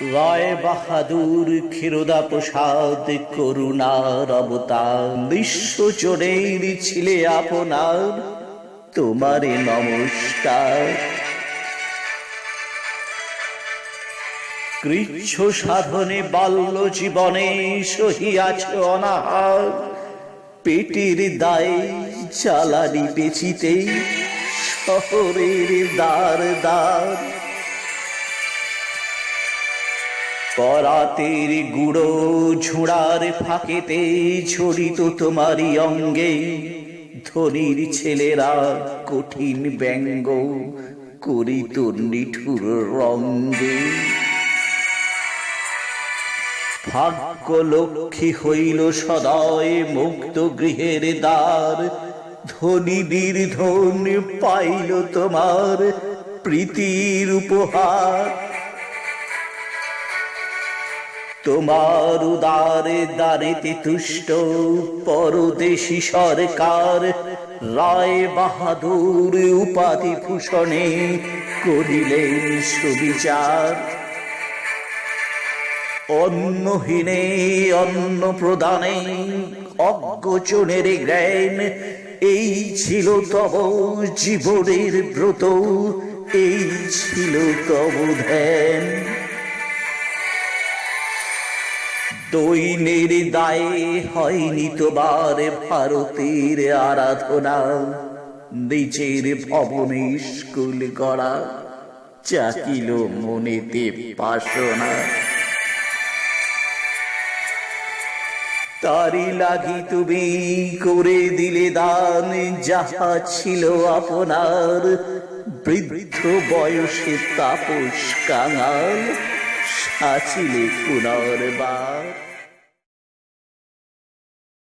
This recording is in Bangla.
রায় বাহাদুর ক্ষীরোদা প্রসাদ করুণার অবতার বিশ্ব চোরের ছিলে আপনার, তোমারে নমস্কার। কৃচ্ছ সাধনে বাল্য জীবনে সহিয়াছ অনাহার, পেটের দায়ে জ্বালানি বেচিতে শহরের দ্বার দ্বার করাতের গুঁড়ো ঝুড়ার ফাঁকেতে ছড়িত তোমারই অঙ্গে। ধনির ছেলেরা কঠিন ব্যঙ্গ করিত নিঠুর রঙ্গে। ভাগ্য লক্ষ্মী হইল সদয় মুক্ত গৃহের দ্বার। ধনী নির্ধন পাইল তোমার প্রীতির উপহার। তোমার উদারে দারেতে তুষ্ট পরদেশী সরকার, রায় বাহাদুর উপাধি ভূষণে করিলেন সুবিচার। অন্নহীনে অন্ন প্রদানে অজ্ঞচনের জ্ঞান এই ছিল তব জীবনের ব্রত, এই ছিল তব ধ্যান। দৈনের দায়ে হয়নি তোমার ভারতের আরাধনা। নিজের ভবনে স্কুল করা চাকিল মনেতে পাশনা। তারি লাগি তুমি করে দিলে দান, যাহা ছিল আপনার। বৃদ্ধ বয়সে তাপস কাঙাল। সাচিলে পুনর্বার